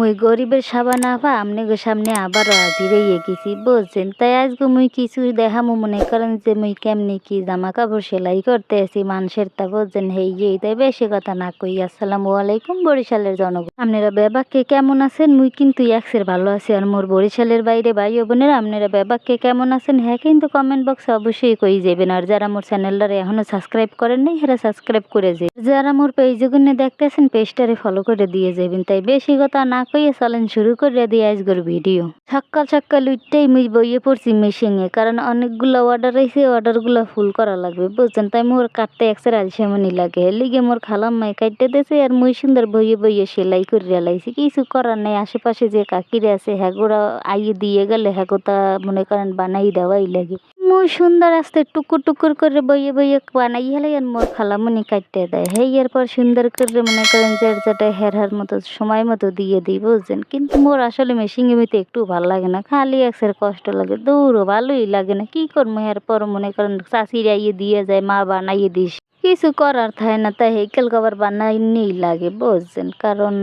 মুই গরিবের সাবা না পা আপনাদের সামনে আবারও হাজির হয়ে গেছি বুঝছেন? তাই আজগো মুই কিছু দেখামো মনে করেন যে মুই কেমনি কি জামা কাপড় সেলাই করতে আছি, মানুষের তা বুঝছেন? হেই এই তাই বেশি কথা না কই। আসসালামু আলাইকুম বরিশালের জনগণ। আপনারা বেবাককে কেমন আছেন? মুই কিন্তু একসের ভালো আছি, আর মোর বরিশালের বাইরে ভাই বোনেরা, আপনারা বেবাককে কেমন আছেন? হ্যাঁ কিন্তু কমেন্ট বক্সে অবশ্যই কই যাবেন, আর যারা মোর চ্যানেলটারে এখনও সাবস্ক্রাইব করেন নাই, হেরা সাবস্ক্রাইব করে যে যারা মোর পেজে গুনে দেখতেছেন পেজটারে ফলো করে দিয়ে যাবেন, তাই বেশি কথা না কইয়ে চলেন শুরু করে দিয়ে আজকের ভিডিও। সকাল সকাল উঠতেই মুই বইয়ে পড়ছি মেশিনে, কারণ অনেকগুলো অর্ডার আইছে অর্ডারগুলো ফুল করা লাগবে, বুঝছেন? তাই মোর কাটতে একসের আলসামনি লাগে। লিগে মোর খালাম মাই কাটতে দেছে, আর মুই সুন্দর বইয়ে বইয়ে সেলাই করে লাইছি। কিছু করার নাই, আশেপাশে যে কাকিরে আছে, হ্যাগোরা আইয়ে দিয়ে গেলে হ্যাগো তা মনে করেন বানাই দেওয়াই লাগে। সুন্দর আসতে টুকুর টুকুর করে বইয়ে বইয়ে বানাই হলে আর মোর খালামুনি কাটতে দেয়। হেই, এরপর সুন্দর করে মনে করেন যে যেটা হের হার মতো, সময় মতো দিয়ে দিই, বুঝছেন? কিন্তু মোর আসলে মেশিন এমনিতে একটু ভালো লাগে না। খালি একসের কষ্ট লাগে দৌড়ো ভালোই লাগে না। কি করব এরপর মনে করেন চাষিরা ইয়ে দিয়ে যায়, মা বানাইয়ে দিস। কিছু করার থাকে না তাই হেকেল কভার বানাইনি লাগে বুঝছেন কারণ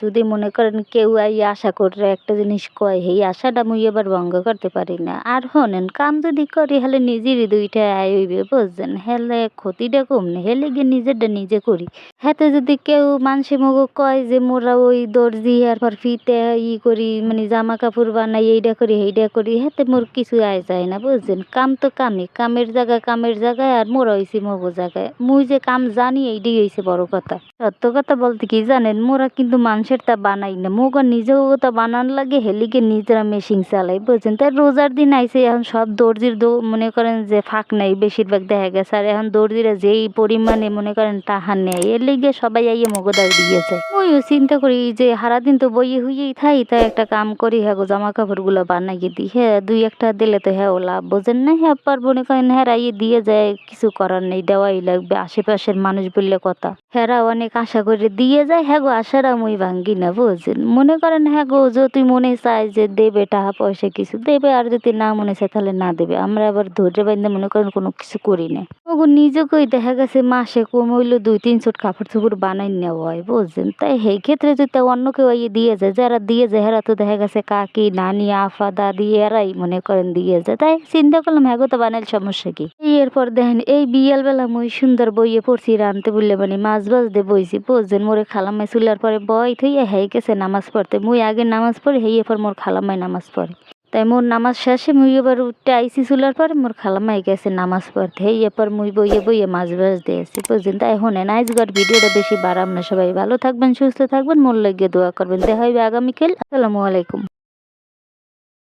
যদি মনে করেন কেউ আই আশা করে একটা জিনিস কয় এই আশাটা মুই এবার ভঙ্গ করতে পারি না আর হনেন কাম যদি করি হলে নিজেরই দুইটা আয় হইবে বুঝছেন হেলে ক্ষতিটা কম নেই হেলে গিয়ে নিজেরটা নিজে করি হাতে যদি কেউ মানুষে মগো কয় যে মোরা ওই দর্জি আর পর ফিতে ই করি মানে জামা কাপড় বানাই এইটা করি এইটা করি হাতে মোর কিছু আয় যায় না বুঝছেন কাম তো কামই কামের জায়গায় কামের জায়গায় আর মোরা হয়েছি মগো জায়গায় মুই যে কাম জানি এইটাই হয়েছে বড় কথা। সত্য কথা বলতে কি জানেন, মোরা কিন্তু মানুষের তা বানাই না। মোগো নিজেও তা বানান লাগে, হেলিকে নিজেরা মেশিন চালাই, বুঝছেন? তাই রোজার দিন আইসে এখন সব দর্জির মনে করেন যে ফাঁক নাই, বেশিরভাগ দেখা গেছে। আর এখন দর্জিরা যেই পরিমাণে মনে করেন টাহা নেয় এর লিগে সবাই আইয়ে মগদার দিয়েছে ওইও চিন্তা করি যে সারাদিন তো বইয়ে হইয়েই থাই, তাই একটা কাম করি হ্যাঁ গো জামা কাপড়গুলো বানাইয়ে দিই হ্যাঁ দুই একটা দিলে তো হ্যাঁ ও লাভ, বোঝেন না? হ্যাঁ পার মনে করেন হ্যাঁ রাইয়ে দিয়ে যায়, কিছু করার নেই, দেওয়াই লাগবে। আশেপাশের মানুষ বললে কথা। হ্যাঁ অনেক আশা করে দিয়ে যায় হ্যাঁ গো, আশারা মুই ভাঙ্গি না বুঝছেন মনে করেন হ্যাঁ গো, যদি মনে চায় যে দেবে টাকা পয়সা কিছু, দেবে। আর যদি না মনে চায় তাহলে না দেবে। আমরা আবার ধৈর্য বাইন্দে মনে করেন কোনো কিছু করি না। ওগো, নিজেকেই দেখা গেছে মাসে কম হইল দুই তিন চোট কাপড় চোপড় বানাই নেওয়া হয় বুঝছেন তাই সেই ক্ষেত্রে যদি অন্য কেউ ইয়ে দিয়ে যায়, যারা দিয়ে যায়, হেরা তো দেখা গেছে কাকি, নানি, আফা, দাদি, এরাই মনে করেন দিয়ে যায়। তাই চিন্তা করলাম হ্যাঁ গো, তো বানাইল সমস্যা কি? এরপর দেখেন, এই বিয়াল বেলা মুই সুন্দর বইয়ে পড়ছি রানতে বললে মানে মাছ বাজ দিয়ে বইছি বুঝছেন মোরে খালামাই চুলার পরে বই থইয়া হেই গেছে নামাজ পড়তে। মুই আগে নামাজ পড়ি, হেই এরপর মোর খালামাই নামাজ পড়ে। তাই মোর নামাজ শেষে মুই এবার উঠতে আইসি চুলার পরে, মোর খালামাই গেছে নামাজ পড়তে। হেই এরপর মুই বইয়ে বইয়ে মাছ বাজ দিয়েছি বুঝছেন? তাই শোনেন আজকের ভিডিওটা বেশি বাড়াম না। সবাই ভালো থাকবেন, সুস্থ থাকবেন, মোর লাগিয়ে দোয়া করবেন। দেখা হইবে আগামীকাল। আসসালামু আলাইকুম।